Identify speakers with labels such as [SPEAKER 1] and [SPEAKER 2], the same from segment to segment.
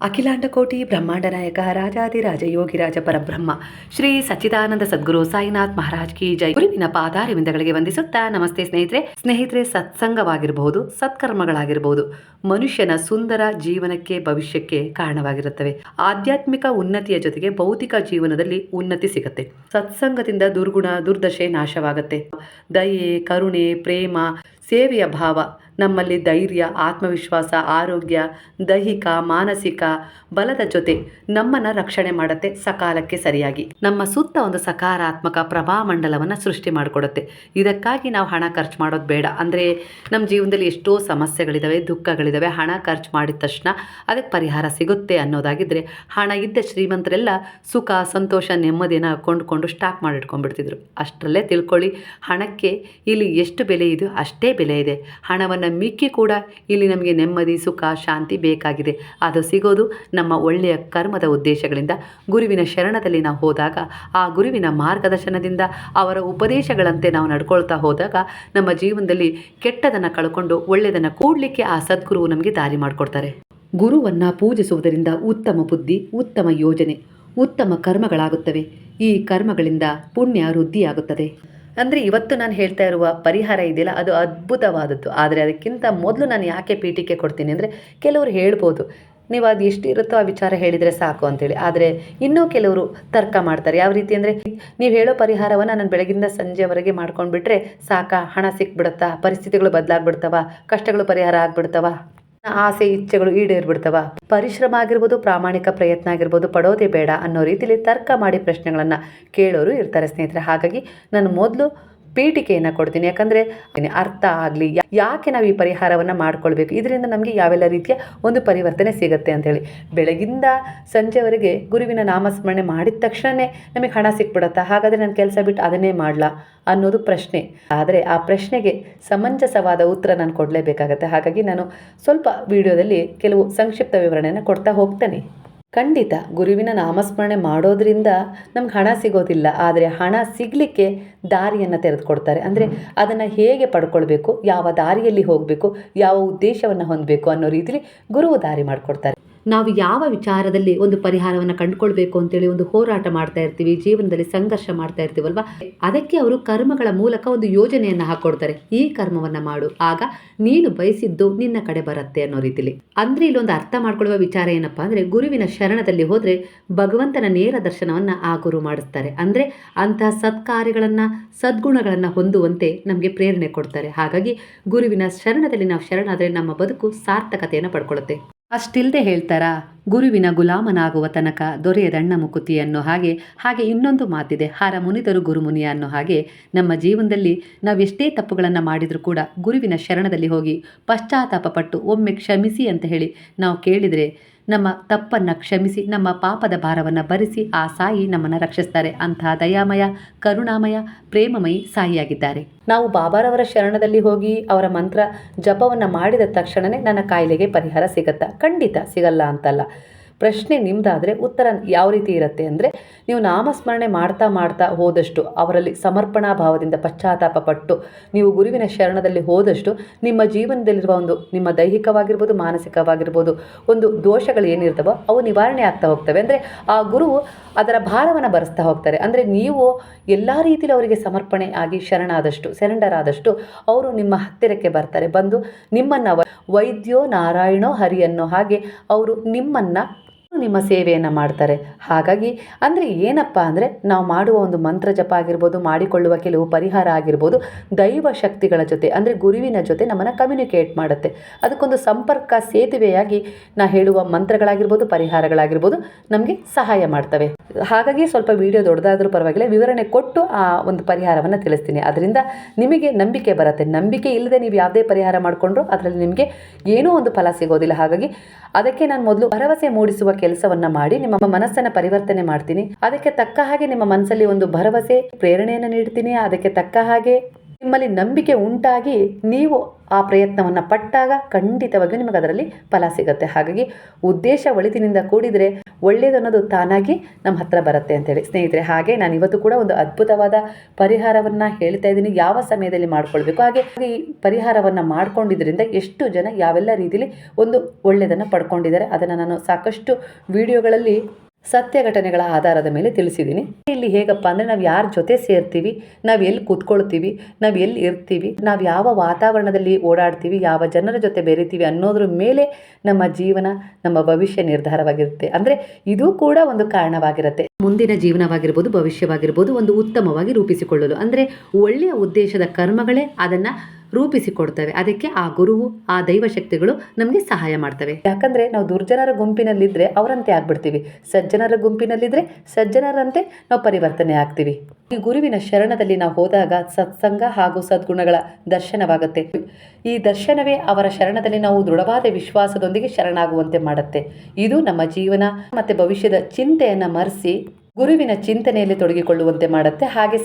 [SPEAKER 1] ಅಖಿಲಾಂಡ ಕೋಟಿ ಬ್ರಹ್ಮಾಂಡ ನಾಯಕ ರಾಜಾದಿರಾಜ ಯೋಗಿರಾಜ ಪರಬ್ರಹ್ಮ, ಶ್ರೀ ಸಚ್ಚಿದಾನಂದ ಸದ್ಗುರು ಸಾಯಿನಾಥ್ ಮಹಾರಾಜ್ ಕಿ ಜೈ. ಗುರುವಿನ ಪಾದಾರವಿಂದಗಳಿಗೆ ವಂದಿಸುತ್ತಾ ನಮಸ್ತೆ ಸ್ನೇಹಿತರೆ. ಸ್ನೇಹಿತರೆ ಸತ್ಸಂಗವಾಗಿರಬಹುದು ಸತ್ಕರ್ಮಗಳಾಗಿರಬಹುದು ಮನುಷ್ಯನ ಸುಂದರ ಜೀವನಕ್ಕೆ ಭವಿಷ್ಯಕ್ಕೆ ಕಾರಣವಾಗಿರುತ್ತವೆ. ಆಧ್ಯಾತ್ಮಿಕ ಉನ್ನತಿಯ ಜೊತೆಗೆ ಭೌತಿಕ ಜೀವನದಲ್ಲಿ ಉನ್ನತಿ ಸಿಗುತ್ತೆ. ಸತ್ಸಂಗದಿಂದ ದುರ್ಗುಣ, ದುರ್ದಶೆ ನಾಶವಾಗುತ್ತೆ. ದಯೆ, ಕರುಣೆ, ಪ್ರೇಮ, ಸೇವೆಯ ಭಾವ ನಮ್ಮಲ್ಲಿ ಧೈರ್ಯ, ಆತ್ಮವಿಶ್ವಾಸ, ಆರೋಗ್ಯ, ದೈಹಿಕ, ಮಾನಸಿಕ ಬಲದ ಜೊತೆ ನಮ್ಮನ್ನು ರಕ್ಷಣೆ ಮಾಡುತ್ತೆ ಸಕಾಲಕ್ಕೆ ಸರಿಯಾಗಿ. ನಮ್ಮ ಸುತ್ತ ಒಂದು ಸಕಾರಾತ್ಮಕ ಪ್ರಭಾಮಂಡಲವನ್ನು ಸೃಷ್ಟಿ ಮಾಡಿಕೊಡುತ್ತೆ. ಇದಕ್ಕಾಗಿ ನಾವು ಹಣ ಖರ್ಚು ಮಾಡೋದು ಬೇಡ. ಅಂದರೆ ನಮ್ಮ ಜೀವನದಲ್ಲಿ ಎಷ್ಟೋ ಸಮಸ್ಯೆಗಳಿದ್ದಾವೆ ದುಃಖಗಳಿದ್ದಾವೆ ಹಣ ಖರ್ಚು ಮಾಡಿದ ತಕ್ಷಣ ಅದಕ್ಕೆ ಪರಿಹಾರ ಸಿಗುತ್ತೆ ಅನ್ನೋದಾಗಿದ್ದರೆ ಹಣ ಇದ್ದ ಶ್ರೀಮಂತರೆಲ್ಲ ಸುಖ, ಸಂತೋಷ ನೆಮ್ಮದಿನ ಕೊಂಡುಕೊಂಡು ಸ್ಟಾಕ್ ಮಾಡಿಟ್ಕೊಂಡ್ಬಿಡ್ತಿದ್ರು. ಅಷ್ಟರಲ್ಲೇ ತಿಳ್ಕೊಳ್ಳಿ, ಹಣಕ್ಕೆ ಇಲ್ಲಿ ಎಷ್ಟು ಬೆಲೆ ಇದೆಯೋ ಅಷ್ಟೇ ಬೆಲೆ ಇದೆ. ಹಣವನ್ನು ಮಿಕ್ಕಿ ಕೂಡ ಇಲ್ಲಿ ನಮಗೆ ನೆಮ್ಮದಿ, ಸುಖ, ಶಾಂತಿ ಬೇಕಾಗಿದೆ. ಅದು ಸಿಗೋದು ನಮ್ಮ ಒಳ್ಳೆಯ ಕರ್ಮದ ಉದ್ದೇಶಗಳಿಂದ. ಗುರುವಿನ ಶರಣದಲ್ಲಿ ನಾವು ಹೋದಾಗ, ಆ ಗುರುವಿನ ಮಾರ್ಗದರ್ಶನದಿಂದ, ಅವರ ಉಪದೇಶಗಳಂತೆ ನಾವು ನಡ್ಕೊಳ್ತಾ ಹೋದಾಗ, ನಮ್ಮ ಜೀವನದಲ್ಲಿ ಕೆಟ್ಟದನ್ನು ಕಳ್ಕೊಂಡು ಒಳ್ಳೆಯದನ್ನು ಕೂಡಲಿಕ್ಕೆ ಆ ಸದ್ಗುರು ನಮಗೆ ದಾರಿ ಮಾಡಿಕೊಡ್ತಾರೆ. ಗುರುವನ್ನು ಪೂಜಿಸುವುದರಿಂದ ಉತ್ತಮ ಬುದ್ಧಿ, ಉತ್ತಮ ಯೋಜನೆ, ಉತ್ತಮ ಕರ್ಮಗಳಾಗುತ್ತವೆ. ಈ ಕರ್ಮಗಳಿಂದ ಪುಣ್ಯ ವೃದ್ಧಿಯಾಗುತ್ತದೆ. ಅಂದರೆ ಇವತ್ತು ನಾನು ಹೇಳ್ತಾ ಇರುವ ಪರಿಹಾರ ಇದೆಯಲ್ಲ, ಅದು ಅದ್ಭುತವಾದದ್ದು. ಆದರೆ ಅದಕ್ಕಿಂತ ಮೊದಲು ನಾನು ಯಾಕೆ ಪೀಠಿಕೆ ಕೊಡ್ತೀನಿ ಅಂದರೆ ಕೆಲವರು ಹೇಳ್ಬೋದು, ನೀವು ಅದು ಎಷ್ಟು ಇರುತ್ತೋ ಆ ವಿಚಾರ ಹೇಳಿದರೆ ಸಾಕು ಅಂತೇಳಿ. ಆದರೆ ಇನ್ನೂ ಕೆಲವರು ತರ್ಕ ಮಾಡ್ತಾರೆ. ಯಾವ ರೀತಿ ಅಂದರೆ, ನೀವು ಹೇಳೋ ಪರಿಹಾರವನ್ನು ನಾನು ಬೆಳಗಿಂದ ಸಂಜೆವರೆಗೆ ಮಾಡ್ಕೊಂಡ್ಬಿಟ್ರೆ ಸಾಕಾ, ಹಣ ಸಿಕ್ಬಿಡುತ್ತಾ, ಪರಿಸ್ಥಿತಿಗಳು ಬದಲಾಗ್ಬಿಡ್ತವ, ಕಷ್ಟಗಳು ಪರಿಹಾರ ಆಗ್ಬಿಡ್ತವ? ಆಸೆ, ಇಚ್ಛೆಗಳು ಈಡೇರ್ಬಿಡ್ತವ? ಪರಿಶ್ರಮ ಆಗಿರ್ಬೋದು, ಪ್ರಾಮಾಣಿಕ ಪ್ರಯತ್ನ ಆಗಿರ್ಬೋದು, ಪಡೋದೇ ಬೇಡ ಅನ್ನೋ ರೀತಿಯಲ್ಲಿ ತರ್ಕ ಮಾಡಿ ಪ್ರಶ್ನೆಗಳನ್ನು ಕೇಳೋರು ಇರ್ತಾರೆ ಸ್ನೇಹಿತರೆ. ಹಾಗಾಗಿ ನಾನು ಮೊದಲು ಪೀಠಿಕೆಯನ್ನು ಕೊಡ್ತೀನಿ. ಯಾಕಂದರೆ ಅರ್ಥ ಆಗಲಿ ಯಾಕೆ ನಾವು ಈ ಪರಿಹಾರವನ್ನು ಮಾಡ್ಕೊಳ್ಬೇಕು? ಇದರಿಂದ ನಮಗೆ ಯಾವೆಲ್ಲ ರೀತಿಯ ಒಂದು ಪರಿವರ್ತನೆ ಸಿಗುತ್ತೆ ಅಂತೇಳಿ ಬೆಳಗಿಂದ ಸಂಜೆವರೆಗೆ ಗುರುವಿನ ನಾಮಸ್ಮರಣೆ ಮಾಡಿದ ತಕ್ಷಣವೇ ನಮಗೆ ಹಣ ಸಿಕ್ಬಿಡುತ್ತಾ. ಹಾಗಾದರೆ ನಾನು ಕೆಲಸ ಬಿಟ್ಟು ಅದನ್ನೇ ಮಾಡಲಾ ಅನ್ನೋದು ಪ್ರಶ್ನೆ. ಆದರೆ ಆ ಪ್ರಶ್ನೆಗೆ ಸಮಂಜಸವಾದ ಉತ್ತರ ನಾನು ಕೊಡಲೇಬೇಕಾಗತ್ತೆ. ಹಾಗಾಗಿ ನಾನು ಸ್ವಲ್ಪ ವಿಡಿಯೋದಲ್ಲಿ ಕೆಲವು ಸಂಕ್ಷಿಪ್ತ ವಿವರಣೆಯನ್ನು ಕೊಡ್ತಾ ಹೋಗ್ತೇನೆ. ಖಂಡಿತ ಗುರುವಿನ ನಾಮಸ್ಮರಣೆ ಮಾಡೋದ್ರಿಂದ ನಮ್ಗೆ ಹಣ ಸಿಗೋದಿಲ್ಲ, ಆದರೆ ಹಣ ಸಿಗಲಿಕ್ಕೆ ದಾರಿಯನ್ನು ತೆರೆದುಕೊಡ್ತಾರೆ. ಅಂದರೆ ಅದನ್ನು ಹೇಗೆ ಪಡ್ಕೊಳ್ಬೇಕು, ಯಾವ ದಾರಿಯಲ್ಲಿ ಹೋಗಬೇಕು, ಯಾವ ಉದ್ದೇಶವನ್ನು ಹೊಂದಬೇಕು ಅನ್ನೋ ರೀತಿಲಿ ಗುರುವು ದಾರಿ ಮಾಡಿಕೊಡ್ತಾರೆ. ನಾವು ಯಾವ ವಿಚಾರದಲ್ಲಿ ಒಂದು ಪರಿಹಾರವನ್ನು ಕಂಡುಕೊಳ್ಬೇಕು ಅಂತೇಳಿ ಒಂದು ಹೋರಾಟ ಮಾಡ್ತಾ ಇರ್ತೀವಿ, ಜೀವನದಲ್ಲಿ ಸಂಘರ್ಷ ಮಾಡ್ತಾ ಇರ್ತೀವಲ್ವಾ? ಅದಕ್ಕೆ ಅವರು ಕರ್ಮಗಳ ಮೂಲಕ ಒಂದು ಯೋಜನೆಯನ್ನು ಹಾಕೊಡ್ತಾರೆ. ಈ ಕರ್ಮವನ್ನು ಮಾಡು. ಆಗ ನೀನು ಬಯಸಿದ್ದು ನಿನ್ನ ಕಡೆ ಬರುತ್ತೆ ಅನ್ನೋ ರೀತಿಲಿ. ಅಂದ್ರೆ ಇಲ್ಲೊಂದು ಅರ್ಥ ಮಾಡ್ಕೊಳ್ಳುವ ವಿಚಾರ ಏನಪ್ಪಾ ಅಂದ್ರೆ, ಗುರುವಿನ ಶರಣದಲ್ಲಿ ಹೋದ್ರೆ ಭಗವಂತನ ನೇರ ದರ್ಶನವನ್ನ ಆ ಗುರು ಮಾಡಿಸ್ತಾರೆ. ಅಂದ್ರೆ ಅಂತಹ ಸತ್ಕಾರ್ಯಗಳನ್ನು, ಸದ್ಗುಣಗಳನ್ನ ಹೊಂದುವಂತೆ ನಮಗೆ ಪ್ರೇರಣೆ ಕೊಡ್ತಾರೆ. ಹಾಗಾಗಿ ಗುರುವಿನ ಶರಣದಲ್ಲಿ ನಾವು ಶರಣಾದರೆ ನಮ್ಮ ಬದುಕು ಸಾರ್ಥಕತೆಯನ್ನು ಪಡ್ಕೊಳ್ಳುತ್ತೆ ಅಷ್ಟಿಲ್ಲದೆ ಹೇಳ್ತಾರಾ, ಗುರುವಿನ ಗುಲಾಮನಾಗುವ ತನಕ ದೊರೆಯದಣ್ಣ ಮುಕುತಿ ಅನ್ನೋ ಹಾಗೆ ಹಾಗೆ ಇನ್ನೊಂದು ಮಾತಿದೆ, ಹಾರ ಮುನಿದರು ಗುರುಮುನಿಯ ಅನ್ನೋ ಹಾಗೆ. ನಮ್ಮ ಜೀವನದಲ್ಲಿ ನಾವು ಎಷ್ಟೇ ತಪ್ಪುಗಳನ್ನು ಮಾಡಿದರೂ ಕೂಡ ಗುರುವಿನ ಶರಣದಲ್ಲಿ ಹೋಗಿ ಪಶ್ಚಾತ್ತಾಪ ಪಟ್ಟು ಒಮ್ಮೆ ಕ್ಷಮಿಸಿ ಅಂತ ಹೇಳಿ ನಾವು ಕೇಳಿದರೆ ನಮ್ಮ ತಪ್ಪನ್ನು ಕ್ಷಮಿಸಿ, ನಮ್ಮ ಪಾಪದ ಭಾರವನ್ನು ಭರಿಸಿ ಆ ಸಾಯಿ ನಮ್ಮನ್ನು ರಕ್ಷಿಸ್ತಾರೆ. ಅಂತಹ ದಯಾಮಯ, ಕರುಣಾಮಯ, ಪ್ರೇಮಮಯಿ ಸಾಯಿಯಾಗಿದ್ದಾರೆ. ನಾವು ಬಾಬಾರವರ ಶರಣದಲ್ಲಿ ಹೋಗಿ ಅವರ ಮಂತ್ರ ಜಪವನ್ನು ಮಾಡಿದ ತಕ್ಷಣವೇ ನನ್ನ ಕಾಯಿಲೆಗೆ ಪರಿಹಾರ ಸಿಗುತ್ತಾ? ಖಂಡಿತ ಸಿಗಲ್ಲ ಅಂತಲ್ಲ. ಪ್ರಶ್ನೆ ನಿಮ್ಮದಾದರೆ ಉತ್ತರ ಯಾವ ರೀತಿ ಇರುತ್ತೆ ಅಂದರೆ ನೀವು ನಾಮಸ್ಮರಣೆ ಮಾಡ್ತಾ ಮಾಡ್ತಾ ಹೋದಷ್ಟು ಅವರಲ್ಲಿ ಸಮರ್ಪಣಾ ಭಾವದಿಂದ ಪಶ್ಚಾತ್ತಾಪ ಪಟ್ಟು, ನೀವು ಗುರುವಿನ ಶರಣದಲ್ಲಿ ಹೋದಷ್ಟು ನಿಮ್ಮ ಜೀವನದಲ್ಲಿರುವ ಒಂದು ನಿಮ್ಮ ದೈಹಿಕವಾಗಿರ್ಬೋದು, ಮಾನಸಿಕವಾಗಿರ್ಬೋದು, ಒಂದು ದೋಷಗಳು ಏನಿರ್ತವೋ ಅವು ನಿವಾರಣೆ ಆಗ್ತಾ ಹೋಗ್ತವೆ. ಅಂದರೆ ಆ ಗುರು ಅದರ ಭಾರವನ್ನು ಬರೆಸ್ತಾ ಹೋಗ್ತಾರೆ. ಅಂದರೆ ನೀವು ಎಲ್ಲ ರೀತಿಯಲ್ಲಿ ಅವರಿಗೆ ಸಮರ್ಪಣೆ ಆಗಿ ಶರಣಾದಷ್ಟು ಸೆರೆಂಡರ್ ಆದಷ್ಟು ಅವರು ನಿಮ್ಮ ಹತ್ತಿರಕ್ಕೆ ಬರ್ತಾರೆ. ಬಂದು ನಿಮ್ಮನ್ನು ವೈದ್ಯೋ ನಾರಾಯಣೋ ಹರಿ ಅನ್ನೋ ಹಾಗೆ ಅವರು ನಿಮ್ಮನ್ನು ನಿಮ್ಮ ಸೇವೆಯನ್ನು ಮಾಡ್ತಾರೆ. ಹಾಗಾಗಿ ಅಂದರೆ ಏನಪ್ಪ ಅಂದರೆ ನಾವು ಮಾಡುವ ಒಂದು ಮಂತ್ರ ಜಪ ಆಗಿರ್ಬೋದು, ಮಾಡಿಕೊಳ್ಳುವ ಕೆಲವು ಪರಿಹಾರ ಆಗಿರ್ಬೋದು, ದೈವ ಶಕ್ತಿಗಳ ಜೊತೆ ಅಂದರೆ ಗುರುವಿನ ಜೊತೆ ನಮ್ಮನ್ನು ಕಮ್ಯುನಿಕೇಟ್ ಮಾಡುತ್ತೆ. ಅದಕ್ಕೊಂದು ಸಂಪರ್ಕ, ಸೇತುವೆಯಾಗಿ ನಾ ಹೇಳುವ ಮಂತ್ರಗಳಾಗಿರ್ಬೋದು, ಪರಿಹಾರಗಳಾಗಿರ್ಬೋದು ನಮಗೆ ಸಹಾಯ ಮಾಡ್ತವೆ. ಹಾಗಾಗಿ ಸ್ವಲ್ಪ ವಿಡಿಯೋ ದೊಡ್ಡದಾದರೂ ಪರವಾಗಿಲ್ಲ, ವಿವರಣೆ ಕೊಟ್ಟು ಆ ಒಂದು ಪರಿಹಾರವನ್ನು ತಿಳಿಸ್ತೀನಿ. ಅದರಿಂದ ನಿಮಗೆ ನಂಬಿಕೆ ಬರುತ್ತೆ. ನಂಬಿಕೆ ಇಲ್ಲದೆ ನೀವು ಯಾವುದೇ ಪರಿಹಾರ ಮಾಡಿಕೊಂಡ್ರು ಅದರಲ್ಲಿ ನಿಮಗೆ ಏನೂ ಒಂದು ಫಲ ಸಿಗೋದಿಲ್ಲ. ಹಾಗಾಗಿ ಅದಕ್ಕೆ ನಾನು ಮೊದಲು ಭರವಸೆ ಮೂಡಿಸುವ ಕೆಲಸವನ್ನ ಮಾಡಿ ನಿಮ್ಮ ಮನಸ್ಸನ್ನ ಪರಿವರ್ತನೆ ಮಾಡ್ತೀನಿ. ಅದಕ್ಕೆ ತಕ್ಕ ಹಾಗೆ ನಿಮ್ಮ ಮನಸ್ಸಲ್ಲಿ ಒಂದು ಭರವಸೆ, ಪ್ರೇರಣೆಯನ್ನು ನೀಡ್ತೀನಿ. ಅದಕ್ಕೆ ತಕ್ಕ ಹಾಗೆ ನಿಮ್ಮಲ್ಲಿ ನಂಬಿಕೆ ಉಂಟಾಗಿ ನೀವು ಆ ಪ್ರಯತ್ನವನ್ನು ಪಟ್ಟಾಗ ಖಂಡಿತವಾಗಿಯೂ ನಿಮಗೆ ಅದರಲ್ಲಿ ಫಲ ಸಿಗುತ್ತೆ. ಹಾಗಾಗಿ ಉದ್ದೇಶ ಒಳಿತಿನಿಂದ ಕೂಡಿದರೆ ಒಳ್ಳೆಯದು ಅನ್ನೋದು ತಾನಾಗಿ ನಮ್ಮ ಹತ್ರ ಬರುತ್ತೆ ಅಂತೇಳಿ. ಸ್ನೇಹಿತರೆ, ಹಾಗೆ ನಾನು ಇವತ್ತು ಕೂಡ ಒಂದು ಅದ್ಭುತವಾದ ಪರಿಹಾರವನ್ನು ಹೇಳ್ತಾ ಇದ್ದೀನಿ. ಯಾವ ಸಮಯದಲ್ಲಿ ಮಾಡ್ಕೊಳ್ಬೇಕು? ಹಾಗೆ ಈ ಪರಿಹಾರವನ್ನು ಮಾಡ್ಕೊಂಡಿದ್ರಿಂದ ಎಷ್ಟು ಜನ ಯಾವೆಲ್ಲ ರೀತಿಯಲ್ಲಿ ಒಂದು ಒಳ್ಳೆಯದನ್ನು ಪಡ್ಕೊಂಡಿದ್ದಾರೆ, ಅದನ್ನು ನಾನು ಸಾಕಷ್ಟು ವಿಡಿಯೋಗಳಲ್ಲಿ ಸತ್ಯ ಘಟನೆಗಳ ಆಧಾರದ ಮೇಲೆ ತಿಳಿಸಿದ್ದೀನಿ. ಇಲ್ಲಿ ಹೇಗಪ್ಪ ಅಂದರೆ ನಾವು ಯಾರ ಜೊತೆ ಸೇರ್ತೀವಿ, ನಾವು ಎಲ್ಲಿ ಕೂತ್ಕೊಳ್ತೀವಿ, ನಾವು ಎಲ್ಲಿ ಇರ್ತೀವಿ, ನಾವು ಯಾವ ವಾತಾವರಣದಲ್ಲಿ ಓಡಾಡ್ತೀವಿ, ಯಾವ ಜನರ ಜೊತೆ ಬೆರಿತೀವಿ ಅನ್ನೋದ್ರ ಮೇಲೆ ನಮ್ಮ ಜೀವನ, ನಮ್ಮ ಭವಿಷ್ಯ ನಿರ್ಧಾರವಾಗಿರುತ್ತೆ. ಅಂದರೆ ಇದು ಕೂಡ ಒಂದು ಕಾರಣವಾಗಿರುತ್ತೆ. ಮುಂದಿನ ಜೀವನವಾಗಿರ್ಬೋದು, ಭವಿಷ್ಯವಾಗಿರ್ಬೋದು ಒಂದು ಉತ್ತಮವಾಗಿ ರೂಪಿಸಿಕೊಳ್ಳಲು. ಅಂದರೆ ಒಳ್ಳೆಯ ಉದ್ದೇಶದ ಕರ್ಮಗಳೇ ಅದನ್ನು ರೂಪಿಸಿಕೊಡ್ತವೆ. ಅದಕ್ಕೆ ಆ ಗುರುವು, ಆ ದೈವಶಕ್ತಿಗಳು ನಮಗೆ ಸಹಾಯ ಮಾಡ್ತವೆ. ಯಾಕಂದ್ರೆ ನಾವು ದುರ್ಜನರ ಗುಂಪಿನಲ್ಲಿದ್ದರೆ ಅವರಂತೆ ಆಗ್ಬಿಡ್ತೀವಿ. ಸಜ್ಜನರ ಗುಂಪಿನಲ್ಲಿದ್ದರೆ ಸಜ್ಜನರಂತೆ ನಾವು ಪರಿವರ್ತನೆ ಆಗ್ತೀವಿ. ಈ ಗುರುವಿನ ಶರಣದಲ್ಲಿ ನಾವು ಹೋದಾಗ ಸತ್ಸಂಗ ಹಾಗೂ ಸದ್ಗುಣಗಳ ದರ್ಶನವಾಗುತ್ತೆ. ಈ ದರ್ಶನವೇ ಅವರ ಶರಣದಲ್ಲಿ ನಾವು ದೃಢವಾದ ವಿಶ್ವಾಸದೊಂದಿಗೆ ಶರಣಾಗುವಂತೆ ಮಾಡುತ್ತೆ. ಇದು ನಮ್ಮ ಜೀವನ ಮತ್ತು ಭವಿಷ್ಯದ ಚಿಂತೆಯನ್ನು ಮರೆಸಿ ಗುರುವಿನ ಚಿಂತನೆಯಲ್ಲಿ ತೊಡಗಿಕೊಳ್ಳುವಂತೆ ಮಾಡುತ್ತೆ. ಹಾಗೆ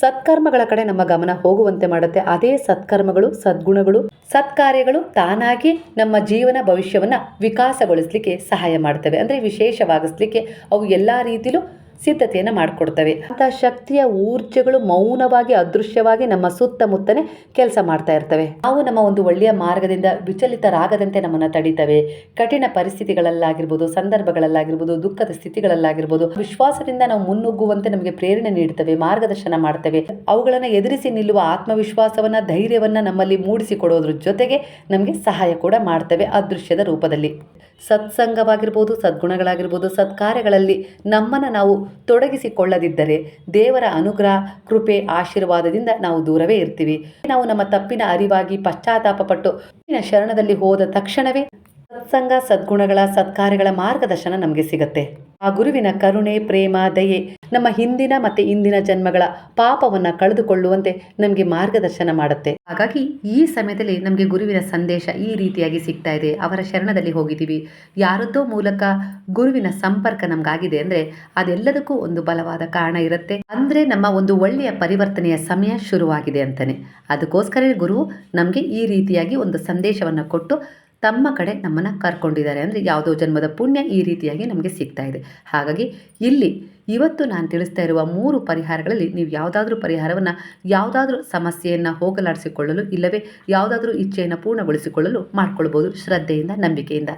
[SPEAKER 1] ಸತ್ಕರ್ಮಗಳ ಕಡೆ ನಮ್ಮ ಗಮನ ಹೋಗುವಂತೆ ಮಾಡುತ್ತೆ. ಅದೇ ಸತ್ಕರ್ಮಗಳು, ಸದ್ಗುಣಗಳು, ಸತ್ಕಾರ್ಯಗಳು ತಾನಾಗಿ ನಮ್ಮ ಜೀವನ ಭವಿಷ್ಯವನ್ನು ವಿಕಾಸಗೊಳಿಸಲಿಕ್ಕೆ ಸಹಾಯ ಮಾಡ್ತವೆ. ಅಂದರೆ ವಿಶೇಷವಾಗಿಸ್ಲಿಕ್ಕೆ ಅವು ಎಲ್ಲ ರೀತಿಲೂ ಸಿದ್ಧತೆಯನ್ನು ಮಾಡಿಕೊಡ್ತವೆ. ಅಂತ ಶಕ್ತಿಯ ಊರ್ಜೆಗಳು ಮೌನವಾಗಿ, ಅದೃಶ್ಯವಾಗಿ ನಮ್ಮ ಸುತ್ತಮುತ್ತನೇ ಕೆಲಸ ಮಾಡ್ತಾ ಇರ್ತವೆ. ನಾವು ನಮ್ಮ ಒಂದು ಒಳ್ಳೆಯ ಮಾರ್ಗದಿಂದ ವಿಚಲಿತರಾಗದಂತೆ ನಮ್ಮನ್ನು ತಡಿತವೆ. ಕಠಿಣ ಪರಿಸ್ಥಿತಿಗಳಲ್ಲಾಗಿರ್ಬೋದು, ಸಂದರ್ಭಗಳಲ್ಲಾಗಿರ್ಬೋದು, ದುಃಖದ ಸ್ಥಿತಿಗಳಲ್ಲಾಗಿರ್ಬೋದು, ವಿಶ್ವಾಸದಿಂದ ನಾವು ಮುನ್ನುಗ್ಗುವಂತೆ ನಮಗೆ ಪ್ರೇರಣೆ ನೀಡ್ತವೆ, ಮಾರ್ಗದರ್ಶನ ಮಾಡ್ತವೆ. ಅವುಗಳನ್ನು ಎದುರಿಸಿ ನಿಲ್ಲುವ ಆತ್ಮವಿಶ್ವಾಸವನ್ನ, ಧೈರ್ಯವನ್ನ ನಮ್ಮಲ್ಲಿ ಮೂಡಿಸಿಕೊಡೋದ್ರ ಜೊತೆಗೆ ನಮಗೆ ಸಹಾಯ ಕೂಡ ಮಾಡ್ತವೆ ಅದೃಶ್ಯದ ರೂಪದಲ್ಲಿ. ಸತ್ಸಂಗವಾಗಿರ್ಬೋದು, ಸದ್ಗುಣಗಳಾಗಿರ್ಬೋದು, ಸತ್ಕಾರ್ಯಗಳಲ್ಲಿ ನಮ್ಮನ್ನು ನಾವು ತೊಡಗಿಸಿಕೊಳ್ಳದಿದ್ದರೆ ದೇವರ ಅನುಗ್ರಹ, ಕೃಪೆ, ಆಶೀರ್ವಾದದಿಂದ ನಾವು ದೂರವೇ ಇರ್ತೀವಿ. ನಾವು ನಮ್ಮ ತಪ್ಪಿನ ಅರಿವಾಗಿ ಪಶ್ಚಾತ್ತಾಪ ಪಟ್ಟು ಶರಣದಲ್ಲಿ ಹೋದ ತಕ್ಷಣವೇ ಸತ್ಸಂಗ, ಸದ್ಗುಣಗಳ, ಸತ್ಕಾರ್ಯಗಳ ಮಾರ್ಗದರ್ಶನ ನಮಗೆ ಸಿಗತ್ತೆ. ಆ ಗುರುವಿನ ಕರುಣೆ, ಪ್ರೇಮ, ದಯೆ ನಮ್ಮ ಹಿಂದಿನ ಮತ್ತೆ ಇಂದಿನ ಜನ್ಮಗಳ ಪಾಪವನ್ನ ಕಳೆದುಕೊಳ್ಳುವಂತೆ ನಮಗೆ ಮಾರ್ಗದರ್ಶನ ಮಾಡುತ್ತೆ. ಹಾಗಾಗಿ ಈ ಸಮಯದಲ್ಲಿ ನಮಗೆ ಗುರುವಿನ ಸಂದೇಶ ಈ ರೀತಿಯಾಗಿ ಸಿಗ್ತಾ ಇದೆ. ಅವರ ಶರಣದಲ್ಲಿ ಹೋಗಿದ್ದೀವಿ. ಯಾರದ್ದೋ ಮೂಲಕ ಗುರುವಿನ ಸಂಪರ್ಕ ನಮ್ಗಾಗಿದೆ ಅಂದ್ರೆ ಅದೆಲ್ಲದಕ್ಕೂ ಒಂದು ಬಲವಾದ ಕಾರಣ ಇರುತ್ತೆ. ಅಂದ್ರೆ ನಮ್ಮ ಒಂದು ಒಳ್ಳೆಯ ಪರಿವರ್ತನೆಯ ಸಮಯ ಶುರುವಾಗಿದೆ ಅಂತಾನೆ. ಅದಕ್ಕೋಸ್ಕರ ಗುರು ನಮಗೆ ಈ ರೀತಿಯಾಗಿ ಒಂದು ಸಂದೇಶವನ್ನು ಕೊಟ್ಟು ತಮ್ಮ ಕಡೆ ನಮ್ಮನ್ನು ಕರ್ಕೊಂಡಿದ್ದಾರೆ. ಅಂದರೆ ಯಾವುದೋ ಜನ್ಮದ ಪುಣ್ಯ ಈ ರೀತಿಯಾಗಿ ನಮಗೆ ಸಿಗ್ತಾ ಇದೆ. ಹಾಗಾಗಿ ಇಲ್ಲಿ ಇವತ್ತು ನಾನು ತಿಳಿಸ್ತಾ ಇರುವ ಮೂರು ಪರಿಹಾರಗಳಲ್ಲಿ ನೀವು ಯಾವುದಾದ್ರೂ ಪರಿಹಾರವನ್ನು, ಯಾವುದಾದ್ರೂ ಸಮಸ್ಯೆಯನ್ನು ಹೋಗಲಾಡಿಸಿಕೊಳ್ಳಲು ಇಲ್ಲವೇ ಯಾವುದಾದ್ರೂ ಇಚ್ಛೆಯನ್ನು ಪೂರ್ಣಗೊಳಿಸಿಕೊಳ್ಳಲು ಮಾಡ್ಕೊಳ್ಬೋದು ಶ್ರದ್ಧೆಯಿಂದ, ನಂಬಿಕೆಯಿಂದ.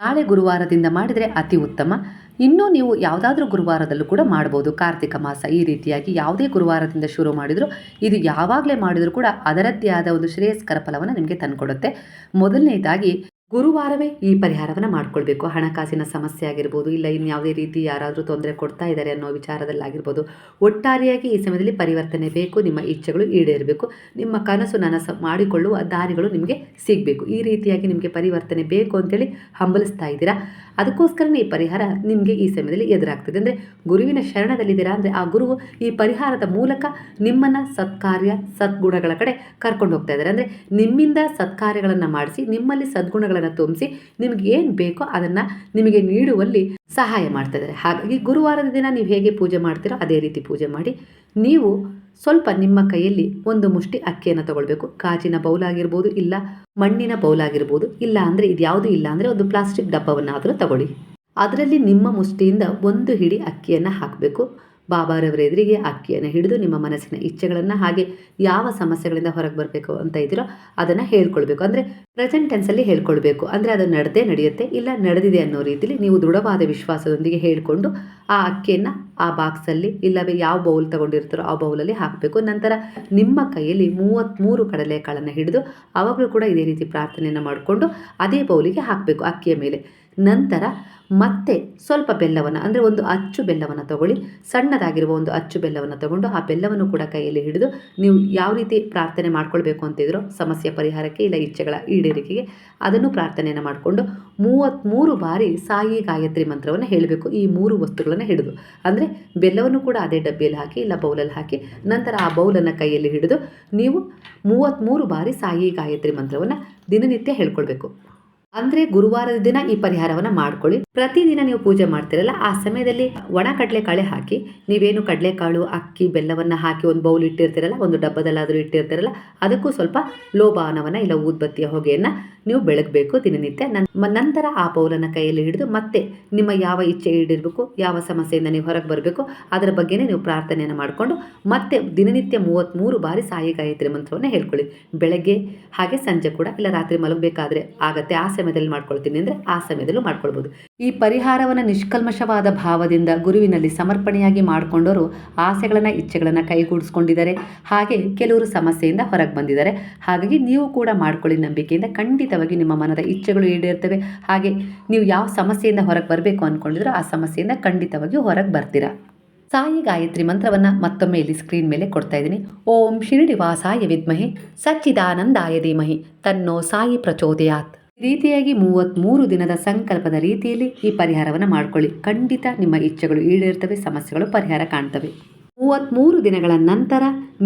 [SPEAKER 1] ನಾಳೆ ಗುರುವಾರದಿಂದ ಮಾಡಿದರೆ ಅತಿ ಉತ್ತಮ. ಇನ್ನೂ ನೀವು ಯಾವುದಾದ್ರೂ ಗುರುವಾರದಲ್ಲೂ ಕೂಡ ಮಾಡ್ಬೋದು. ಕಾರ್ತಿಕ ಮಾಸ ಈ ರೀತಿಯಾಗಿ ಯಾವುದೇ ಗುರುವಾರದಿಂದ ಶುರು ಮಾಡಿದರೂ, ಇದು ಯಾವಾಗಲೇ ಮಾಡಿದರೂ ಕೂಡ ಅದರದ್ದೇ ಆದ ಒಂದು ಶ್ರೇಯಸ್ಕರ ಫಲವನ್ನು ನಿಮಗೆ ತಂದುಕೊಡುತ್ತೆ. ಮೊದಲನೇದಾಗಿ ಗುರುವಾರವೇ ಈ ಪರಿಹಾರವನ್ನು ಮಾಡ್ಕೊಳ್ಬೇಕು. ಹಣಕಾಸಿನ ಸಮಸ್ಯೆ ಆಗಿರ್ಬೋದು, ಇಲ್ಲ ಇನ್ಯಾವುದೇ ರೀತಿ ಯಾರಾದರೂ ತೊಂದರೆ ಕೊಡ್ತಾ ಇದ್ದಾರೆ ಅನ್ನೋ ವಿಚಾರದಲ್ಲಾಗಿರ್ಬೋದು, ಒಟ್ಟಾರೆಯಾಗಿ ಈ ಸಮಯದಲ್ಲಿ ಪರಿವರ್ತನೆ ಬೇಕು, ನಿಮ್ಮ ಇಚ್ಛೆಗಳು ಈಡೇರಬೇಕು, ನಿಮ್ಮ ಕನಸು ನನಸು ಮಾಡಿಕೊಳ್ಳುವ ದಾರಿಗಳು ನಿಮಗೆ ಸಿಗಬೇಕು. ಈ ರೀತಿಯಾಗಿ ನಿಮಗೆ ಪರಿವರ್ತನೆ ಬೇಕು ಅಂತೇಳಿ ಹಂಬಲಿಸ್ತಾ ಇದ್ದೀರಾ? ಅದಕ್ಕೋಸ್ಕರನೇ ಈ ಪರಿಹಾರ ನಿಮಗೆ ಈ ಸಮಯದಲ್ಲಿ ಎದುರಾಗ್ತದೆ. ಅಂದರೆ ಗುರುವಿನ ಶರಣದಲ್ಲಿದ್ದೀರಾ ಅಂದರೆ ಆ ಗುರುವು ಈ ಪರಿಹಾರದ ಮೂಲಕ ನಿಮ್ಮನ್ನು ಸತ್ಕಾರ್ಯ, ಸದ್ಗುಣಗಳ ಕಡೆ ಕರ್ಕೊಂಡು ಹೋಗ್ತಾ ಇದ್ದಾರೆ. ಅಂದರೆ ನಿಮ್ಮಿಂದ ಸತ್ಕಾರ್ಯಗಳನ್ನು ಮಾಡಿಸಿ, ನಿಮ್ಮಲ್ಲಿ ಸದ್ಗುಣಗಳನ್ನು ತುಂಬಿಸಿ, ನಿಮಗೆ ಏನು ಬೇಕೋ ಅದನ್ನು ನಿಮಗೆ ನೀಡುವಲ್ಲಿ ಸಹಾಯ ಮಾಡ್ತಾ ಇದ್ದಾರೆ. ಹಾಗಾಗಿ ಗುರುವಾರದ ದಿನ ನೀವು ಹೇಗೆ ಪೂಜೆ ಮಾಡ್ತೀರೋ ಅದೇ ರೀತಿ ಪೂಜೆ ಮಾಡಿ, ನೀವು ಸ್ವಲ್ಪ ನಿಮ್ಮ ಕೈಯಲ್ಲಿ ಒಂದು ಮುಷ್ಟಿ ಅಕ್ಕಿಯನ್ನು ತಗೊಳ್ಬೇಕು. ಗಾಜಿನ ಬೌಲಾಗಿರ್ಬೋದು ಇಲ್ಲ, ಮಣ್ಣಿನ ಬೌಲ್ ಆಗಿರ್ಬೋದು ಇಲ್ಲ ಅಂದರೆ ಇದು ಯಾವುದು ಇಲ್ಲ ಅಂದರೆ ಒಂದು ಪ್ಲಾಸ್ಟಿಕ್ ಡಬ್ಬವನ್ನಾದರೂ ತಗೊಳ್ಳಿ. ಅದರಲ್ಲಿ ನಿಮ್ಮ ಮುಷ್ಟಿಯಿಂದ ಒಂದು ಹಿಡಿ ಅಕ್ಕಿಯನ್ನು ಹಾಕಬೇಕು. ಬಾಬಾರವರ ಎದುರಿಗೆ ಅಕ್ಕಿಯನ್ನು ಹಿಡಿದು ನಿಮ್ಮ ಮನಸ್ಸಿನ ಇಚ್ಛೆಗಳನ್ನು ಹಾಗೆ ಯಾವ ಸಮಸ್ಯೆಗಳಿಂದ ಹೊರಗೆ ಬರಬೇಕು ಅಂತ ಇದ್ದೀರೋ ಅದನ್ನು ಹೇಳ್ಕೊಳ್ಬೇಕು. ಅಂದರೆ ಪ್ರೆಸೆಂಟ್ ಟೆನ್ಸಲ್ಲಿ ಹೇಳ್ಕೊಳ್ಬೇಕು. ಅಂದರೆ ಅದು ನಡೆದೇ ನಡೆಯುತ್ತೆ, ಇಲ್ಲ ನಡೆದಿದೆ ಅನ್ನೋ ರೀತಿಯಲ್ಲಿ ನೀವು ದೃಢವಾದ ವಿಶ್ವಾಸದೊಂದಿಗೆ ಹೇಳಿಕೊಂಡು ಆ ಅಕ್ಕಿಯನ್ನು ಆ ಬಾಕ್ಸಲ್ಲಿ ಇಲ್ಲವೇ ಯಾವ ಬೌಲ್ ತಗೊಂಡಿರ್ತಾರೋ ಆ ಬೌಲಲ್ಲಿ ಹಾಕಬೇಕು. ನಂತರ ನಿಮ್ಮ ಕೈಯಲ್ಲಿ ಮೂವತ್ತ್ಮೂರು ಕಡಲೆಕಾಳನ್ನು ಹಿಡಿದು ಅವಾಗಲೂ ಕೂಡ ಇದೇ ರೀತಿ ಪ್ರಾರ್ಥನೆಯನ್ನು ಮಾಡಿಕೊಂಡು ಅದೇ ಬೌಲಿಗೆ ಹಾಕಬೇಕು ಅಕ್ಕಿಯ ಮೇಲೆ. ನಂತರ ಮತ್ತೆ ಸ್ವಲ್ಪ ಬೆಲ್ಲವನ್ನು, ಅಂದರೆ ಒಂದು ಅಚ್ಚು ಬೆಲ್ಲವನ್ನು ತಗೊಳ್ಳಿ. ಸಣ್ಣದಾಗಿರುವ ಒಂದು ಅಚ್ಚು ಬೆಲ್ಲವನ್ನು ತಗೊಂಡು ಆ ಬೆಲ್ಲವನ್ನು ಕೂಡ ಕೈಯಲ್ಲಿ ಹಿಡಿದು ನೀವು ಯಾವ ರೀತಿ ಪ್ರಾರ್ಥನೆ ಮಾಡ್ಕೊಳ್ಬೇಕು ಅಂತಿದ್ರೋ ಸಮಸ್ಯೆ ಪರಿಹಾರಕ್ಕೆ ಇಲ್ಲ ಇಚ್ಛೆಗಳ ಈಡೇರಿಕೆಗೆ ಅದನ್ನು ಪ್ರಾರ್ಥನೆಯನ್ನು ಮಾಡಿಕೊಂಡು ಮೂವತ್ತ್ಮೂರು ಬಾರಿ ಸಾಯಿ ಗಾಯತ್ರಿ ಮಂತ್ರವನ್ನು ಹೇಳಬೇಕು. ಈ ಮೂರು ವಸ್ತುಗಳನ್ನು ಹಿಡಿದು. ಅಂದರೆ ಬೆಲ್ಲವನ್ನು ಕೂಡ ಅದೇ ಡಬ್ಬಿಯಲ್ಲಿ ಹಾಕಿ ಇಲ್ಲ ಬೌಲಲ್ಲಿ ಹಾಕಿ ನಂತರ ಆ ಬೌಲನ್ನು ಕೈಯಲ್ಲಿ ಹಿಡಿದು ನೀವು ಮೂವತ್ತ್ಮೂರು ಬಾರಿ ಸಾಯಿ ಗಾಯತ್ರಿ ಮಂತ್ರವನ್ನು ದಿನನಿತ್ಯ ಹೇಳ್ಕೊಳ್ಬೇಕು. ಅಂದರೆ ಗುರುವಾರದ ದಿನ ಈ ಪರಿಹಾರವನ್ನು ಮಾಡ್ಕೊಳ್ಳಿ. ಪ್ರತಿದಿನ ನೀವು ಪೂಜೆ ಮಾಡ್ತಿರಲ್ಲ, ಆ ಸಮಯದಲ್ಲಿ ಒಣ ಕಡಲೆಕಾಳೆ ಹಾಕಿ, ನೀವೇನು ಕಡಲೆಕಾಳು, ಅಕ್ಕಿ, ಬೆಲ್ಲವನ್ನು ಹಾಕಿ ಒಂದು ಬೌಲ್ ಇಟ್ಟಿರ್ತೀರಲ್ಲ, ಒಂದು ಡಬ್ಬದಲ್ಲಾದರೂ ಇಟ್ಟಿರ್ತೀರಲ್ಲ, ಅದಕ್ಕೂ ಸ್ವಲ್ಪ ಲೋಬಾನವನ್ನು ಇಲ್ಲ ಊದ್ಬತ್ತಿಯ ಹೊಗೆಯನ್ನು ನೀವು ಬೆಳಗಬೇಕು, ದಿನನಿತ್ಯ ನಂತರ ಆ ಪೌಲನ್ನು ಕೈಯಲ್ಲಿ ಹಿಡಿದು ಮತ್ತೆ ನಿಮ್ಮ ಯಾವ ಇಚ್ಛೆ ಈಡೇರಬೇಕು, ಯಾವ ಸಮಸ್ಯೆಯಿಂದ ನೀವು ಹೊರಗೆ ಬರಬೇಕು, ಅದರ ಬಗ್ಗೆನೇ ನೀವು ಪ್ರಾರ್ಥನೆಯನ್ನು ಮಾಡಿಕೊಂಡು ಮತ್ತೆ ದಿನನಿತ್ಯ ಮೂವತ್ತ್ಮೂರು ಬಾರಿ ಸಾಯಿ ಗಾಯತ್ರಿ ಮಂತ್ರವನ್ನು ಹೇಳ್ಕೊಳ್ಳಿ. ಬೆಳಗ್ಗೆ ಹಾಗೆ ಸಂಜೆ ಕೂಡ, ಇಲ್ಲ ರಾತ್ರಿ ಮಲಗಬೇಕಾದ್ರೆ ಆಗತ್ತೆ, ಆ ಸಮಯದಲ್ಲಿ ಮಾಡ್ಕೊಳ್ತೀನಿ ಅಂದರೆ ಆ ಸಮಯದಲ್ಲೂ ಮಾಡ್ಕೊಳ್ಬೋದು. ಈ ಪರಿಹಾರವನ್ನು ನಿಷ್ಕಲ್ಮಶವಾದ ಭಾವದಿಂದ ಗುರುವಿನಲ್ಲಿ ಸಮರ್ಪಣೆಯಾಗಿ ಮಾಡಿಕೊಂಡವರು ಆಸೆಗಳನ್ನು, ಇಚ್ಛೆಗಳನ್ನು ಕೈಗೂಡಿಸ್ಕೊಂಡಿದ್ದಾರೆ. ಹಾಗೆ ಕೆಲವರು ಸಮಸ್ಯೆಯಿಂದ ಹೊರಗೆ ಬಂದಿದ್ದಾರೆ. ಹಾಗಾಗಿ ನೀವು ಕೂಡ ಮಾಡ್ಕೊಳ್ಳಿ ನಂಬಿಕೆಯಿಂದ. ಖಂಡಿತವಾಗಿ ನಿಮ್ಮ ಮನದ ಇಚ್ಛೆಗಳು ಈಡೇರ್ತವೆ. ಹಾಗೆ ನೀವು ಯಾವ ಸಮಸ್ಯೆಯಿಂದ ಹೊರಗೆ ಬರಬೇಕು ಅಂದ್ಕೊಂಡಿದ್ರೋ ಆ ಸಮಸ್ಯೆಯಿಂದ ಖಂಡಿತವಾಗಿ ಹೊರಗೆ ಬರ್ತೀರಾ. ಸಾಯಿ ಗಾಯತ್ರಿ ಮಂತ್ರವನ್ನು ಮತ್ತೊಮ್ಮೆ ಇಲ್ಲಿ ಸ್ಕ್ರೀನ್ ಮೇಲೆ ಕೊಡ್ತಾ ಇದ್ದೀನಿ. ಓಂ ಶಿರಡಿವಾಸಾಯ ವಿದ್ಮಹೆ, ಸಚ್ಚಿದಾನಂದಾಯ ಧೀಮಹಿ, ತನ್ನೋ ಸಾಯಿ ಪ್ರಚೋದಯಾತ್. ರೀತಿಯಾಗಿ ಮೂವತ್ತ್ಮೂರು ದಿನದ ಸಂಕಲ್ಪದ ರೀತಿಯಲ್ಲಿ ಈ ಪರಿಹಾರವನ್ನು ಮಾಡ್ಕೊಳ್ಳಿ. ಖಂಡಿತ ನಿಮ್ಮ ಇಚ್ಛೆಗಳು ಈಡೇರ್ತವೆ, ಸಮಸ್ಯೆಗಳು ಪರಿಹಾರ ಕಾಣ್ತವೆ. ಮೂವತ್ತ್ಮೂರು ದಿನಗಳ ನಂತರ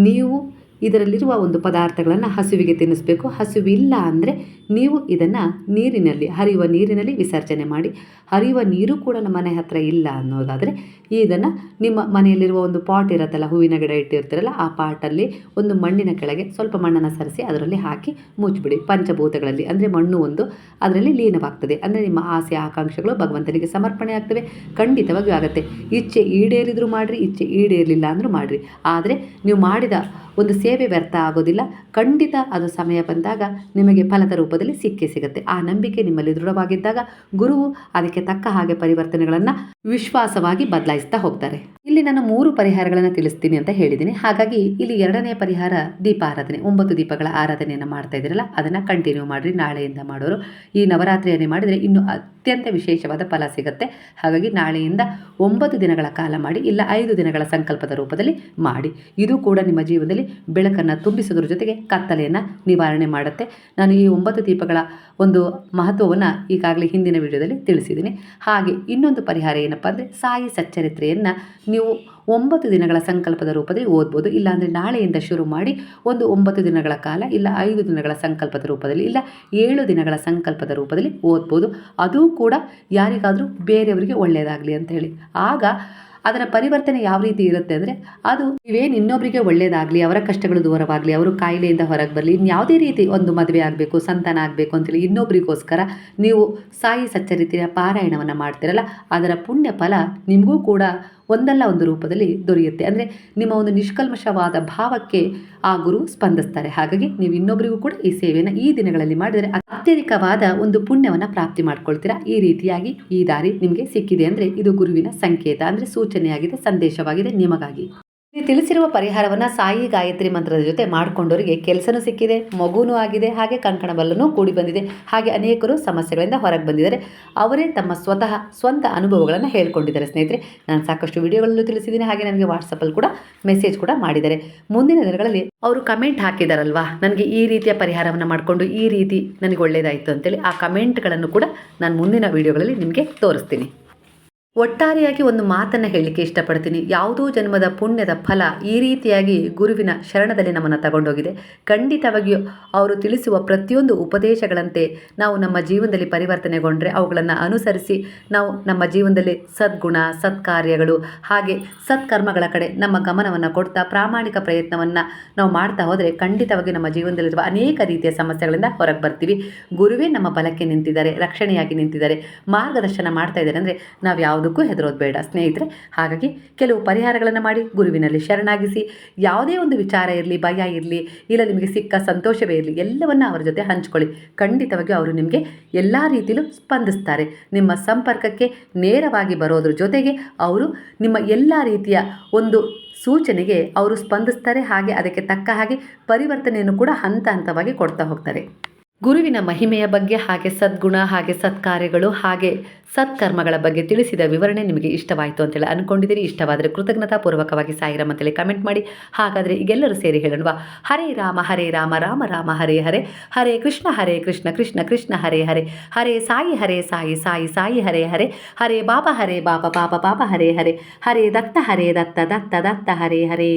[SPEAKER 1] ನೀವು ಇದರಲ್ಲಿರುವ ಒಂದು ಪದಾರ್ಥಗಳನ್ನು ಹಸುವಿಗೆ ತಿನ್ನಿಸ್ಬೇಕು. ಹಸುವಿಲ್ಲ ಅಂದರೆ ನೀವು ಇದನ್ನು ನೀರಿನಲ್ಲಿ, ಹರಿಯುವ ನೀರಿನಲ್ಲಿ ವಿಸರ್ಜನೆ ಮಾಡಿ. ಹರಿಯುವ ನೀರು ಕೂಡ ನಮ್ಮ ಮನೆ ಹತ್ತಿರ ಇಲ್ಲ ಅನ್ನೋದಾದರೆ ಇದನ್ನು ನಿಮ್ಮ ಮನೆಯಲ್ಲಿರುವ ಒಂದು ಪಾಟ್ ಇರುತ್ತಲ್ಲ, ಹೂವಿನ ಗಿಡ ಇಟ್ಟಿರ್ತೀರಲ್ಲ, ಆ ಪಾಟಲ್ಲಿ ಒಂದು ಮಣ್ಣಿನ ಕೆಳಗೆ ಸ್ವಲ್ಪ ಮಣ್ಣನ್ನು ಸರಿಸಿ ಅದರಲ್ಲಿ ಹಾಕಿ ಮುಚ್ಚಿಬಿಡಿ. ಪಂಚಭೂತಗಳಲ್ಲಿ ಅಂದರೆ ಮಣ್ಣು ಒಂದು ಅದರಲ್ಲಿ ಲೀನವಾಗ್ತದೆ. ಅಂದರೆ ನಿಮ್ಮ ಆಸೆ, ಆಕಾಂಕ್ಷೆಗಳು ಭಗವಂತನಿಗೆ ಸಮರ್ಪಣೆ ಆಗ್ತವೆ. ಖಂಡಿತವಾಗಿಯೂ ಆಗುತ್ತೆ. ಇಚ್ಛೆ ಈಡೇರಿದರೂ ಮಾಡಿರಿ, ಇಚ್ಛೆ ಈಡೇರಲಿಲ್ಲ ಅಂದರೂ ಮಾಡಿರಿ. ಆದರೆ ನೀವು ಮಾಡಿದ ಒಂದು ಸೇವೆ ವ್ಯರ್ಥ ಆಗೋದಿಲ್ಲ. ಖಂಡಿತ ಅದು ಸಮಯ ಬಂದಾಗ ನಿಮಗೆ ಫಲದ ರೂಪದಲ್ಲಿ ಸಿಕ್ಕೇ ಸಿಗುತ್ತೆ. ಆ ನಂಬಿಕೆ ನಿಮ್ಮಲ್ಲಿ ದೃಢವಾಗಿದ್ದಾಗ ಗುರುವು ಅದಕ್ಕೆ ತಕ್ಕ ಹಾಗೆ ಪರಿವರ್ತನೆಗಳನ್ನು ವಿಶ್ವಾಸವಾಗಿ ಬದಲಾಯಿಸ್ತಾ ಹೋಗ್ತಾರೆ. ಇಲ್ಲಿ ನಾನು ಮೂರು ಪರಿಹಾರಗಳನ್ನು ತಿಳಿಸ್ತೀನಿ ಅಂತ ಹೇಳಿದ್ದೀನಿ ಹಾಗಾಗಿ ಇಲ್ಲಿ ಎರಡನೇ ಪರಿಹಾರ ದೀಪಾರಾಧನೆ. ಒಂಬತ್ತು ದೀಪಗಳ ಆರಾಧನೆಯನ್ನು ಮಾಡ್ತಾ ಇದ್ದೀರಲ್ಲ, ಅದನ್ನು ಕಂಟಿನ್ಯೂ ಮಾಡಿರಿ. ನಾಳೆಯಿಂದ ಮಾಡೋರು ಈ ನವರಾತ್ರಿಯನ್ನೇ ಮಾಡಿದರೆ ಇನ್ನು ಅತ್ಯಂತ ವಿಶೇಷವಾದ ಫಲ ಸಿಗುತ್ತೆ. ಹಾಗಾಗಿ ನಾಳೆಯಿಂದ ಒಂಬತ್ತು ದಿನಗಳ ಕಾಲ ಮಾಡಿ, ಇಲ್ಲ ಐದು ದಿನಗಳ ಸಂಕಲ್ಪದ ರೂಪದಲ್ಲಿ ಮಾಡಿ. ಇದು ಕೂಡ ನಿಮ್ಮ ಜೀವನದಲ್ಲಿ ಬೆಳಕನ್ನು ತುಂಬಿಸೋದ್ರ ಜೊತೆಗೆ ಕತ್ತಲೆಯನ್ನು ನಿವಾರಣೆ ಮಾಡುತ್ತೆ. ನಾನು ಈ ಒಂಬತ್ತು ದೀಪಗಳ ಒಂದು ಮಹತ್ವವನ್ನು ಈಗಾಗಲೇ ಹಿಂದಿನ ವಿಡಿಯೋದಲ್ಲಿ ತಿಳಿಸಿದ್ದೀನಿ ಹಾಗೆ ಇನ್ನೊಂದು ಪರಿಹಾರ ಏನಪ್ಪ ಅಂದರೆ, ಸಾಯಿ ಸಚ್ಚರಿತ್ರೆಯನ್ನು ನೀವು ಒಂಬತ್ತು ದಿನಗಳ ಸಂಕಲ್ಪದ ರೂಪದಲ್ಲಿ ಓದ್ಬೋದು. ಇಲ್ಲಾಂದರೆ ನಾಳೆಯಿಂದ ಶುರು ಮಾಡಿ ಒಂದು ಒಂಬತ್ತು ದಿನಗಳ ಕಾಲ, ಇಲ್ಲ ಐದು ದಿನಗಳ ಸಂಕಲ್ಪದ ರೂಪದಲ್ಲಿ, ಇಲ್ಲ ಏಳು ದಿನಗಳ ಸಂಕಲ್ಪದ ರೂಪದಲ್ಲಿ ಓದ್ಬೋದು. ಅದು ಕೂಡ ಯಾರಿಗಾದರೂ ಬೇರೆಯವರಿಗೆ ಒಳ್ಳೆಯದಾಗಲಿ ಅಂತ ಹೇಳಿ. ಆಗ ಅದರ ಪರಿವರ್ತನೆ ಯಾವ ರೀತಿ ಇರುತ್ತೆ ಅಂದರೆ, ಅದು ನೀವೇನು ಇನ್ನೊಬ್ಬರಿಗೆ ಒಳ್ಳೆಯದಾಗಲಿ, ಅವರ ಕಷ್ಟಗಳು ದೂರವಾಗಲಿ, ಅವರು ಕಾಯಿಲೆಯಿಂದ ಹೊರಗೆ ಬರಲಿ ಯಾವುದೇ ರೀತಿ ಒಂದು ಮದುವೆ ಆಗಬೇಕು, ಸಂತಾನ ಆಗಬೇಕು ಅಂತೇಳಿ ಇನ್ನೊಬ್ಬರಿಗೋಸ್ಕರ ನೀವು ಸಾಯಿ ಸಚ್ಚರಿತಿಯ ಪಾರಾಯಣವನ್ನು ಮಾಡ್ತಿರಲ್ಲ, ಅದರ ಪುಣ್ಯ ಫಲ ನಿಮಗೂ ಕೂಡ ಒಂದಲ್ಲ ಒಂದು ರೂಪದಲ್ಲಿ ದೊರೆಯುತ್ತೆ. ಅಂದರೆ ನಿಮ್ಮ ಒಂದು ನಿಷ್ಕಲ್ಮಶವಾದ ಭಾವಕ್ಕೆ ಆ ಗುರು ಸ್ಪಂದಿಸ್ತಾರೆ. ಹಾಗಾಗಿ ನೀವು ಇನ್ನೊಬ್ಬರಿಗೂ ಕೂಡ ಈ ಸೇವೆಯನ್ನು ಈ ದಿನಗಳಲ್ಲಿ ಮಾಡಿದರೆ ಅತ್ಯಧಿಕವಾದ ಒಂದು ಪುಣ್ಯವನ್ನು ಪ್ರಾಪ್ತಿ ಮಾಡ್ಕೊಳ್ತೀರಾ. ಈ ರೀತಿಯಾಗಿ ಈ ದಾರಿ ನಿಮಗೆ ಸಿಕ್ಕಿದೆ. ಅಂದರೆ ಇದು ಗುರುವಿನ ಸಂಕೇತ. ಅಂದರೆ ಸೂಚನೆಯಾಗಿದೆ, ಸಂದೇಶವಾಗಿದೆ, ನಿಮಗಾಗಿ. ತಿಳಿಸಿರುವ ಪರಿಹಾರವನ್ನು ಸಾಯಿ ಗಾಯತ್ರಿ ಮಂತ್ರದ ಜೊತೆ ಮಾಡಿಕೊಂಡವರಿಗೆ ಕೆಲಸನೂ ಸಿಕ್ಕಿದೆ, ಮಗುನೂ ಆಗಿದೆ, ಹಾಗೆ ಕಂಕಣ ಬಲ್ಲನೂ ಕೂಡಿ ಬಂದಿದೆ. ಹಾಗೆ ಅನೇಕರು ಸಮಸ್ಯೆಗಳಿಂದ ಹೊರಗೆ ಬಂದಿದ್ದಾರೆ. ಅವರೇ ತಮ್ಮ ಸ್ವತಃ ಸ್ವಂತ ಅನುಭವಗಳನ್ನು ಹೇಳ್ಕೊಂಡಿದ್ದಾರೆ ಸ್ನೇಹಿತರೆ. ನಾನು ಸಾಕಷ್ಟು ವಿಡಿಯೋಗಳಲ್ಲೂ ತಿಳಿಸಿದ್ದೀನಿ, ಹಾಗೆ ನನಗೆ ವಾಟ್ಸಪ್ಪಲ್ಲಿ ಕೂಡ ಮೆಸೇಜ್ ಕೂಡ ಮಾಡಿದ್ದಾರೆ. ಮುಂದಿನ ದಿನಗಳಲ್ಲಿ ಅವರು ಕಮೆಂಟ್ ಹಾಕಿದಾರಲ್ವಾ? ನನಗೆ ಈ ರೀತಿಯ ಪರಿಹಾರವನ್ನು ಮಾಡಿಕೊಂಡು ಈ ರೀತಿ ನನಗೆ ಒಳ್ಳೆಯದಾಯಿತು ಅಂತೇಳಿ ಆ ಕಮೆಂಟ್ಗಳನ್ನು ಕೂಡ ನಾನು ಮುಂದಿನ ವಿಡಿಯೋಗಳಲ್ಲಿ ನಿಮಗೆ ತೋರಿಸ್ತೀನಿ. ಒಟ್ಟಾರೆಯಾಗಿ ಒಂದು ಮಾತನ್ನು ಹೇಳಲಿಕ್ಕೆ ಇಷ್ಟಪಡ್ತೀನಿ. ಯಾವುದೋ ಜನ್ಮದ ಪುಣ್ಯದ ಫಲ ಈ ರೀತಿಯಾಗಿ ಗುರುವಿನ ಶರಣದಲ್ಲಿ ನಮ್ಮನ್ನು ತಗೊಂಡೋಗಿದೆ. ಖಂಡಿತವಾಗಿಯೂ ಅವರು ತಿಳಿಸುವ ಪ್ರತಿಯೊಂದು ಉಪದೇಶಗಳಂತೆ ನಾವು ನಮ್ಮ ಜೀವನದಲ್ಲಿ ಪರಿವರ್ತನೆಗೊಂಡ್ರೆ ಅವುಗಳನ್ನು ಅನುಸರಿಸಿ ನಾವು ನಮ್ಮ ಜೀವನದಲ್ಲಿ ಸದ್ಗುಣ, ಸತ್ಕಾರ್ಯಗಳು ಹಾಗೆ ಸತ್ಕರ್ಮಗಳ ಕಡೆ ನಮ್ಮ ಗಮನವನ್ನು ಕೊಡ್ತಾ ಪ್ರಾಮಾಣಿಕ ಪ್ರಯತ್ನವನ್ನು ನಾವು ಮಾಡ್ತಾ ಹೋದರೆ ಖಂಡಿತವಾಗಿ ನಮ್ಮ ಜೀವನದಲ್ಲಿರುವ ಅನೇಕ ರೀತಿಯ ಸಮಸ್ಯೆಗಳಿಂದ ಹೊರಗೆ ಬರ್ತೀವಿ. ಗುರುವೇ ನಮ್ಮ ಬಲಕ್ಕೆ ನಿಂತಿದ್ದಾರೆ, ರಕ್ಷಣೆಯಾಗಿ ನಿಂತಿದ್ದಾರೆ. ಮಾರ್ಗದರ್ಶನ ಮಾಡ್ತಾ ಇದ್ದಾರೆ ಅಂದರೆ ನಾವು ಯಾವುದಕ್ಕೂ ಹೆದರೋದು ಬೇಡ. ಸ್ನೇಹಿತರೆ, ಹಾಗಾಗಿ ಕೆಲವು ಪರಿಹಾರಗಳನ್ನು ಮಾಡಿ ಗುರುವಿನಲ್ಲಿ ಶರಣಾಗಿಸಿ. ಯಾವುದೇ ಒಂದು ವಿಚಾರ ಇರಲಿ, ಭಯ ಇರಲಿ, ಇಲ್ಲ ನಿಮಗೆ ಸಿಕ್ಕ ಸಂತೋಷವೇ ಇರಲಿ, ಎಲ್ಲವನ್ನು ಅವರ ಜೊತೆ ಹಂಚ್ಕೊಳ್ಳಿ. ಖಂಡಿತವಾಗಿ ಅವರು ನಿಮಗೆ ಎಲ್ಲ ರೀತಿಯಲ್ಲೂ ಸ್ಪಂದಿಸ್ತಾರೆ. ನಿಮ್ಮ ಸಂಪರ್ಕಕ್ಕೆ ನೇರವಾಗಿ ಬರೋದ್ರ ಜೊತೆಗೆ ಅವರು ನಿಮ್ಮ ಎಲ್ಲ ರೀತಿಯ ಒಂದು ಸೂಚನೆಗೆ ಅವರು ಸ್ಪಂದಿಸ್ತಾರೆ. ಹಾಗೆ ಅದಕ್ಕೆ ತಕ್ಕ ಹಾಗೆ ಪರಿವರ್ತನೆಯನ್ನು ಕೂಡ ಹಂತ ಹಂತವಾಗಿ ಕೊಡ್ತಾ ಹೋಗ್ತಾರೆ. ಗುರುವಿನ ಮಹಿಮೆಯ ಬಗ್ಗೆ ಹಾಗೆ ಸದ್ಗುಣ, ಹಾಗೆ ಸತ್ಕಾರ್ಯಗಳು, ಹಾಗೆ ಸತ್ಕರ್ಮಗಳ ಬಗ್ಗೆ ತಿಳಿಸಿದ ವಿವರಣೆ ನಿಮಗೆ ಇಷ್ಟವಾಯಿತು ಅಂತೇಳಿ ಅನ್ಕೊಂಡಿದ್ದೀರಿ ಇಷ್ಟವಾದರೆ ಕೃತಜ್ಞತಾಪೂರ್ವಕವಾಗಿ ಸಾಯಿರಾಮ್ ಅಂತೇಳಿ ಕಮೆಂಟ್ ಮಾಡಿ. ಹಾಗಾದರೆ ಈಗೆಲ್ಲರೂ ಸೇರಿ ಹೇಳೋಣವಾ? ಹರೇ ರಾಮ ಹರೇ ರಾಮ ರಾಮ ರಾಮ, ಹರೇ ಹರೇ ಹರೇ ಕೃಷ್ಣ ಹರೇ ಕೃಷ್ಣ ಕೃಷ್ಣ ಕೃಷ್ಣ, ಹರೇ ಹರೇ ಹರೇ ಸಾಯಿ ಹರೇ ಸಾಯಿ ಸಾಯಿ ಸಾಯಿ, ಹರೇ ಹರೇ ಹರೇ ಬಾಬಾ ಹರೇ ಬಾಬಾ ಬಾಬಾ ಬಾಬಾ ಹರೇ ಹರೇ ಹರೇ ದತ್ತ ಹರೇ ದತ್ತ ದತ್ತ ದತ್ತ, ಹರೇ ಹರೇ.